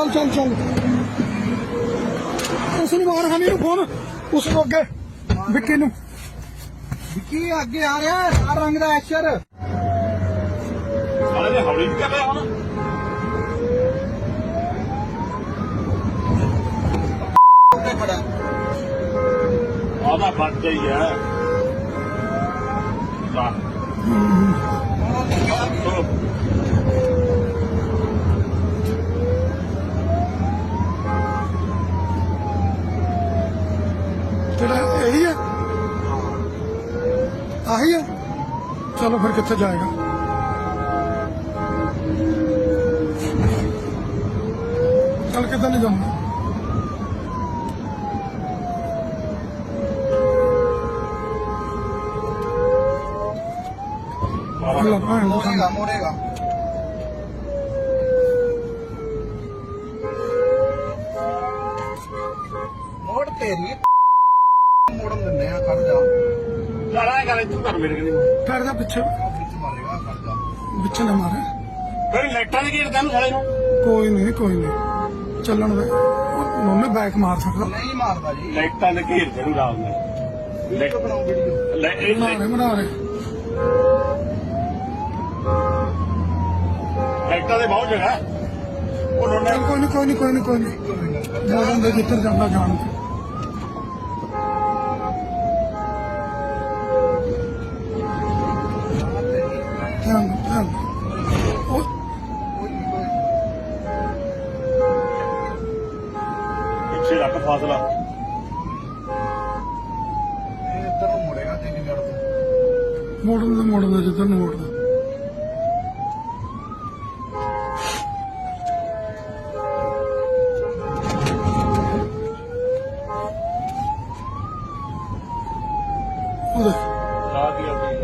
ਚੱਲ ਚੱਲ ਚੱਲ। ਉਸ ਨੂੰ ਮਾਰ ਹਮੀ ਨੂੰ ਫੋਨ। ਉਸ ਨੂੰ ਅੱਗੇ। ਵਿੱਕੀ ਨੂੰ। ਵਿੱਕੀ ਅੱਗੇ ਆ ਰਿਹਾ ਹੈ, ਲਾਲ ਰੰਗ ਦਾ ਐਸ਼ਰ। ਸਾਲੇ ਨੇ ਹੌਲੀ ਕਰ ਰਿਹਾ ਹੁਣ ਉੱਤੇ ਖੜਾ ਆਦਾ ਫਟ ਗਈ ਹੈ ਵਾਹ ਚਲੋ ਜਿਹੜਾ ਇਹੀ ਹੈ ਆਹੀ ਹੈ ਚਲੋ ਫਿਰ ਕਿੱਥੇ ਜਾਏਗਾ ਚੱਲ ਕਿੱਦਾਂ ਨਹੀਂ ਜਾਣਾ ਅੱਲਾ ਭਾਣ ਦਾ ਮੋੜੇਗਾ ਮੋੜੇਗਾ ਮੋੜ ਤੇਰੀ ਮੋੜਨ ਦਿੰਦੇ ਆ ਖੜ ਜਾ ਲੜਾ ਕਰ ਤੂੰ ਕਰ ਮੇਰੇ ਕਨੀ। ਪੈਰ ਦਾ ਪਿੱਛੇ। ਵਿੱਚ ਨਾ ਮਾਰੇ। ਫਿਰ ਲਾਈਟਾਂ ਦੇ ਘੇਰ ਤੈਨੂੰ ਸਾਲੇ ਨੂੰ। ਕੋਈ ਨਹੀਂ ਕੋਈ ਨਹੀਂ। ਚੱਲਣ ਦੇ। ਉਹਨੇ ਬੈਕ ਮਾਰ ਸਕਦਾ। ਨਹੀਂ ਮਾਰਦਾ ਜੀ। ਲਾਈਟਾਂ ਦੇ ਘੇਰ ਤੈਨੂੰ ਰਾਤ ਨੇ ਵੀਡੀਓ ਬਣਾਓ ਵੀਡੀਓ ਲੈ ਇਹ ਬਣਾ ਰਹੇ ਬਣਾ ਰਹੇ ਲਾਈਟਾਂ ਦੇ ਬਹੁਤ ਜਗ੍ਹਾ। ਹੈ। ਉਹਨਾਂ ਨੇ ਚੱਲ ਕੋਈ ਨਹੀਂ ਕੋਈ ਨਹੀਂ ਕੋਈ ਨਹੀਂ ਕੋਈ ਦੇ ਜਾਂਦਾ ਜਾਣ ਫਾਸਲਾ ਇਹ ਇੱਧਰ ਨੂੰ ਮੁੜੇਗਾ ਚੰਡੀਗੜ੍ਹ ਤੋਂ ਮੋੜਨ ਦਾ ਮੋੜਨਾ ਜਿੱਧਰ ਨੂੰ ਮੋੜਨਾ। ਉਹਦਾ। ਲਾ ਦਿਆ ਬਈ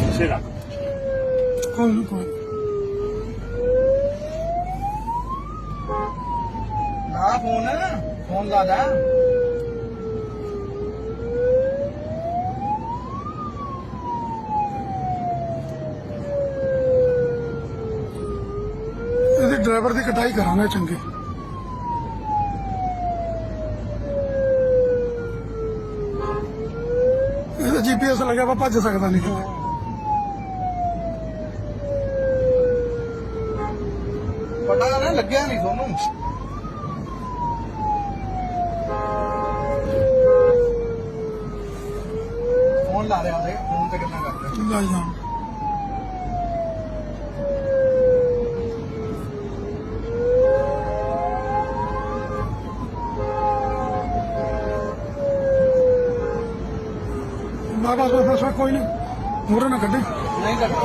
ਪਿੱਛੇ ਰੱਖ ਕੋਈ ਕੋਈ ਲਾ ਜਾ ਇਹਦੇ ਡਰਾਈਵਰ ਦੀ ਕਟਾਈ ਕਰਾਂਗੇ ਚੰਗੀ। ਇਹਦਾ ਜੀਪੀਐਸ ਲੱਗਿਆ ਵਾ ਭੱਜ ਸਕਦਾ ਨਹੀਂ ਕਿਤੇ। ਪਤਾ ਨਾ ਲੱਗਿਆ ਨਹੀਂ ਤੁਹਾਨੂੰ। ਲਾ ਰਿਹਾ ਉਹਦੇ ਫੋਨ ਤੇ ਕਿੰਨਾ ਕਰ ਰਿਹਾ। ਲੈ ਜਾਣ ਬਾਬਾ ਕੋਈ ਫਸਾ ਕੋਈ ਨਹੀਂ ਮੂਰੇ ਨਾ ਕੱਢੇ। ਨਹੀਂ ਕਰਦਾ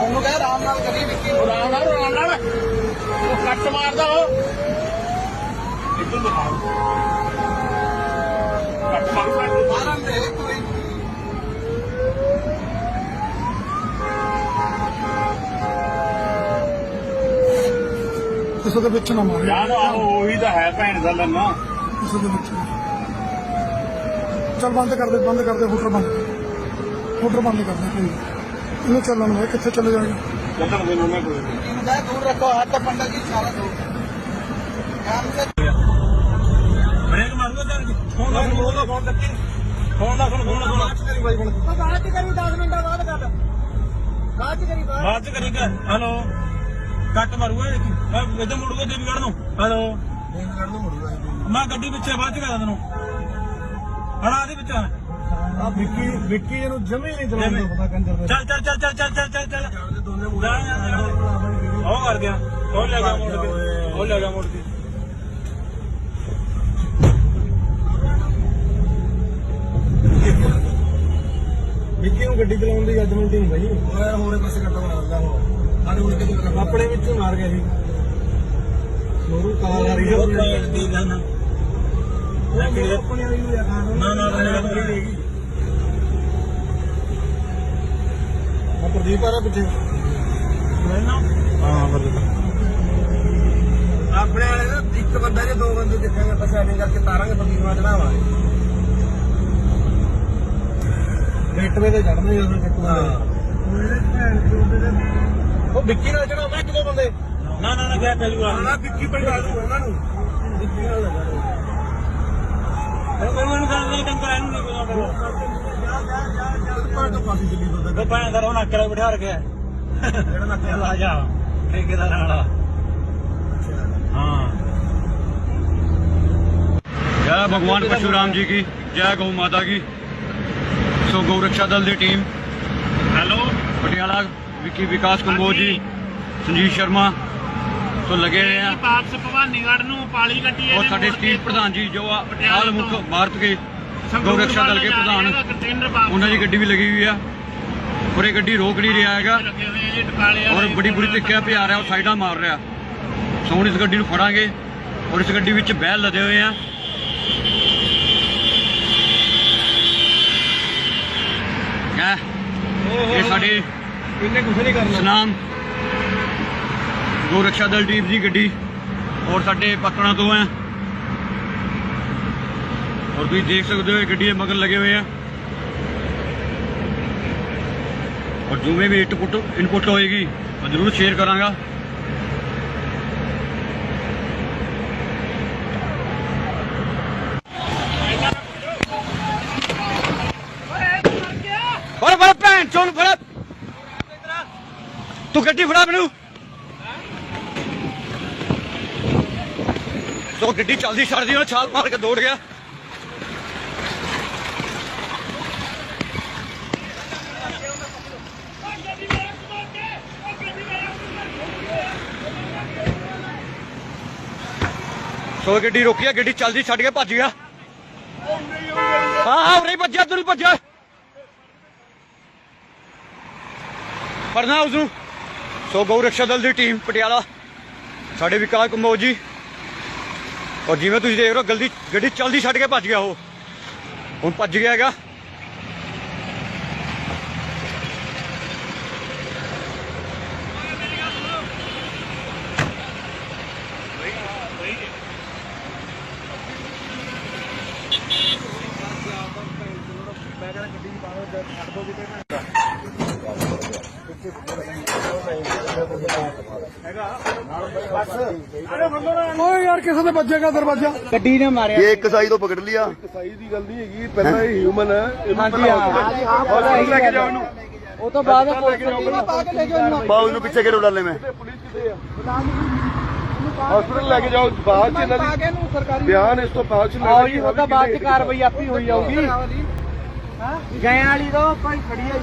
ਉਹਨੂੰ ਕਹਿ ਆਰਾਮ ਨਾਲ ਕਰੀ ਵਿੱਕੀ। ਆਰਾਮ ਨਾਲ ਆਰਾਮ ਨਾਲ। ਉਹ ਕੱਟ ਮਾਰਦਾ ਉਹ। ਇੱਧਰ ਦਿਖਾ। ਕੱਟ ਮਾਰਦਾ। ਮਾਰਨ ਦੇ ਕੋਈ ਕਿਸੇ ਦੇ ਵਿੱਚ ਨਾ ਮਾਰੇ। ਯਾਰ ਆਹੋ ਉਹੀ ਤਾਂ ਹੈ ਭੈਣ ਦਾ ਲੰਨਾ ਕਿਸੇ ਦੇ ਵਿੱਚ ਨਾ। ਚੱਲ ਬੰਦ ਕਰ ਦੇ ਬੰਦ ਕਰ ਦੇ ਹੁਟਰ ਬੰਦ ਹੁਟਰ ਬੰਦ ਕਰ ਦੇ ਕੋਈ। ਇਹਨੂੰ ਚੱਲਣ ਦੇ ਕਿੱਥੇ ਚਲੇ ਜਾਣਗੇ? ਚੱਲਣ ਦੇ ਨੂੰ ਮੈਂ ਕੋਈ ਇਹਨੂੰ ਕਹਿ ਦੂਰ ਰੱਖੋ ਹੱਥ ਪੰਡਾ ਜੀ ਸਾਰਾ ਦੂਰ। ਕੰਮ ਸੇ ਬ੍ਰੇਕ ਮਾਰੂਗਾ ਤਾਂ ਫੋਨ ਲਾ ਫੋਨ ਲਾ ਫੋਨ ਕੱਟੀ ਫੋਨ ਲਾ ਫੋਨ ਫੋਨ ਲਾ ਕਰੀ ਬਾਈ ਬਣ ਬਾਅਦ ਚ ਕਰੀ 10 ਮਿੰਟਾਂ ਬਾਅਦ ਕਰ। ਬਾਅਦ ਚ ਕਰੀ ਬਾਅਦ ਚ। ਕਰੇਗਾ ਹਲੋ ਕੱਟ ਮਾਰੂਗਾ ਇਹ ਦੇਖੀ ਮੈਂ ਇੱਧਰ ਮੁੜੂਗਾ ਦੇਵੀਗੜ੍ਹ ਨੂੰ। ਹਲੋ ਦੇਖ ਲੜ ਨੂੰ ਮੁੜੂਗਾ ਮੈਂ ਗੱਡੀ ਪਿੱਛੇ ਬਾਅਦ ਚ ਕਰਾਂ ਤੈਨੂੰ। ਹਣਾ ਦੇ ਵਿੱਚ ਆ। ਵਿੱਕੀ ਵਿੱਕੀ ਇਹਨੂੰ ਜਮੇ ਨਹੀਂ ਚਲਾਉਂਦਾ ਪਤਾ ਕੰਜਰ ਦੇ। ਚੱਲ ਚੱਲ ਚੱਲ ਚੱਲ ਚੱਲ ਚੱਲ ਚੱਲ ਚੱਲ। ਦੋਨੇ ਜਾ। ਉਹ ਕਰ ਗਿਆ। ਉਹ ਲੈ ਗਿਆ ਮੋੜ ਕੇ। ਉਹ ਲੈ ਗਿਆ ਮੋੜ ਕੇ। ਵਿੱਕੀ ਨੂੰ ਗੱਡੀ ਚਲਾਉਣ ਦੀ ਜੱਜਮੈਂਟ ਨਹੀਂ ਬਾਈ। ਉਹ ਯਾਰ ਹੋਰੇ ਪਾਸੇ ਕੱਟਾ ਮਾਰਦਾ ਉਹ। ਸਾਡੇ ਉਲਟ ਕੇ ਆਪਣੇ ਵਿੱਚੋਂ ਮਾਰ ਗਿਆ ਸੀ। ਨੋਰੂ ਕਾਲ ਆ ਰਹੀ ਉਹ ਪੈਰ ਦੀ ਨਾ ਕੇ ਆਪਣੇ ਵਾਲੀ ਨੂੰ ਯਾਰ ਨਾ। ਨਾ ਨਾ ਨਾ ਨਾ। ਆ ਪ੍ਰਦੀਪ ਆ ਰਿਹਾ ਪਿੱਛੇ। ਹਾਂ ਬੱਲੇ ਆਪਣੇ ਵਾਲੇ ਨਾ ਇੱਕ ਬੰਦਾ ਜੇ ਦੋ ਬੰਦੇ ਦੇਖਾਂਗੇ ਆਪਾਂ ਸੈਟਿੰਗ ਕਰਕੇ ਤਾਰਾਂਗੇ ਪ੍ਰਦੀਪ ਨਾਲ ਚੜਾਵਾਂਗੇ। ਗੇਟਵੇ ਤੇ ਚੜਨਾ ਜਦੋਂ ਚੱਕੂ ਹਾਂ। ਉਹ ਵਿੱਕੀ ਨਾਲ ਚੜਾ ਮੈਂ ਇੱਕ ਦੋ ਬੰਦੇ ਨਾ ਨਾ ਨਾ ਗਿਆ ਪਹਿਲੂ ਨਾ ਵਿੱਕੀ ਪਿੰਡਾ ਦੂ ਉਹਨਾਂ ਨੂੰ ਵਿੱਕੀ ਨਾਲ ਲਗਾ ਉਹ ਮੈਨੂੰ ਗੱਲ ਨਹੀਂ ਕੰਕਰ ਇਹਨੂੰ ਨਹੀਂ ਪਤਾ ਕਰੋ ਪਾਣ ਤੋਂ ਪਾਸੀ ਚੱਲੀ ਬੰਦਾ ਉਹ ਭਾਂ ਦਰ ਉਹ ਨੱਕ ਵਾਲਾ ਬਿਠਾ ਰੱਖਿਆ ਜਿਹੜਾ ਨਾ ਕਿਹਾ ਆ ਜਾ ਠੇਕੇਦਾਰ ਵਾਲਾ ਹਾਂ जय भगवान परशुराम जी की जय गौ माता की सो गौ रक्षा दल ਦੀ ਟੀਮ ਹੈਲੋ ਪਟਿਆਲਾ ਵਿਕੀ ਵਿਕਾਸ ਕੰਬੋਜ ਜੀ ਸੰਜੀਤ ਸ਼ਰਮਾ ਤੋਂ ਲੱਗੇ ਰਹੇ ਆ। ਵਾਪਸ ਭਵਾਨੀਗੜ੍ਹ ਨੂੰ ਪਾਲੀ ਕੱਟੀ ਔਰ ਸਾਡੇ ਸਟੇਟ ਪ੍ਰਧਾਨ ਜੀ ਜੋ ਆ ਪਟਿਆਲ ਮੁਖ ਭਾਰਤ ਕੇ ਗੋਰਖਸ਼ਾ ਦਲ ਕੇ ਪ੍ਰਧਾਨ ਉਹਨਾਂ ਦੀ ਗੱਡੀ ਵੀ ਲੱਗੀ ਹੋਈ ਆ। ਔਰ ਇਹ ਗੱਡੀ ਰੋਕ ਨਹੀਂ ਰਿਹਾ ਹੈਗਾ। ਔਰ ਬੜੀ ਬੁਰੀ ਤਰੀਕੇ ਪਿਆ ਰਿਹਾ ਉਹ ਸਾਈਡਾਂ ਮਾਰ ਰਿਹਾ। ਸੋਹਣ ਇਸ ਗੱਡੀ ਨੂੰ ਫੜਾਂਗੇ ਔਰ ਇਸ ਗੱਡੀ ਵਿੱਚ ਬਹਿ ਲਦੇ ਹੋਏ ਆ। ਇਹ ਸਾਡੇ ਇਹਨੇ ਕੁਝ ਨਹੀਂ ਕਰਨਾ ਸਨਾਮ ਗੋ ਰਕਸ਼ਾ ਦਲ ਟੀਮ ਦੀ ਗੱਡੀ ਔਰ ਸਾਡੇ ਪਤਣਾ ਤੋਂ ਹੈ ਔਰ ਤੁਸੀਂ ਦੇਖ ਸਕਦੇ ਹੋ ਇਹ ਗੱਡੀ ਦੇ ਮਗਰ ਲੱਗੇ ਹੋਏ ਆ ਔਰ ਜਿਵੇਂ ਵੀ ਇਨਪੁੱਟ ਇਨਪੁੱਟ ਹੋਏਗੀ ਮੈਂ ਜ਼ਰੂਰ ਸ਼ੇਅਰ ਕਰਾਂਗਾ ਫੜ ਫੜ ਭੈਣ ਚੋਂ ਫੜ ਤੂੰ ਗੱਡੀ ਫੜਾ ਮੈਨੂੰ। ਸੋ ਗੱਡੀ ਚੱਲਦੀ ਛੱਡਦੀ ਉਹ ਛਾਲ ਮਾਰ ਕੇ ਦੌੜ ਗਿਆ। ਸੋ ਗੱਡੀ ਰੋਕੀ ਆ, ਗੱਡੀ ਚੱਲਦੀ ਛੱਡ ਕੇ ਭੱਜ ਗਿਆ। ਹਾਂ ਹਾਂ, ਉਰੇ ਭੱਜਿਆ ਤੂੰ ਭੱਜਿਆ। ਫੜਨਾ ਉਸ ਨੂੰ ਸੋ ਗਊ ਰਕਸ਼ਾ ਦਲ ਦੀ ਟੀਮ ਪਟਿਆਲਾ, ਸਾਡੇ ਵਿਕਾਸ ਕੰਬੋਜ ਜੀ। ਔਰ ਜਿਵੇਂ ਤੁਸੀਂ ਦੇਖ ਰਹੇ ਹੋ ਗਲਦੀ ਗੱਡੀ ਚਲਦੀ ਛੱਡ ਕੇ ਭੱਜ ਗਿਆ ਉਹ। ਹੁਣ ਭੱਜ ਗਿਆ ਹੈਗਾ। ਓਏ ਯਾਰ ਕਿਸੇ ਦੇ ਵੱਜੇਗਾ ਦਰਵਾਜ਼ਾ? ਇਹ ਇੱਕ ਸਾਈ ਤੋਂ ਪਕੜ ਲਿਆ। ਸਹੀ ਦੀ ਗੱਲ ਨਹੀਂ ਹੈਗੀ ਪਹਿਲਾਂ ਇਹ ਹਿਊਮਨ ਹੈ ਹਾਂਜੀ ਹਾਂ। ਲੈ ਕੇ ਜਾਓ ਇਹਨੂੰ। ਉਹ ਤੋਂ ਬਾਅਦ ਪਾਉ ਇਹਨੂੰ। ਪਿੱਛੇ ਕਿਹੜੇ ਡਾਲੇ ਮੈਂ। ਹਸਪੀਟਲ ਲੈ ਕੇ ਜਾਓ ਬਾਅਦ ਚ ਇਹਨਾਂ ਦੀ ਬਿਆਨ ਇਸ ਤੋਂ ਬਾਅਦ ਚ ਉਹ ਤਾਂ ਬਾਅਦ ਚ ਕਾਰਵਾਈ ਆਪੀ ਹੋਈ ਜਾਊਗੀ। ਗਏ ਵਾਲੀ ਤੋਂ ਕੋਈ ਖੜੀ ਹੈ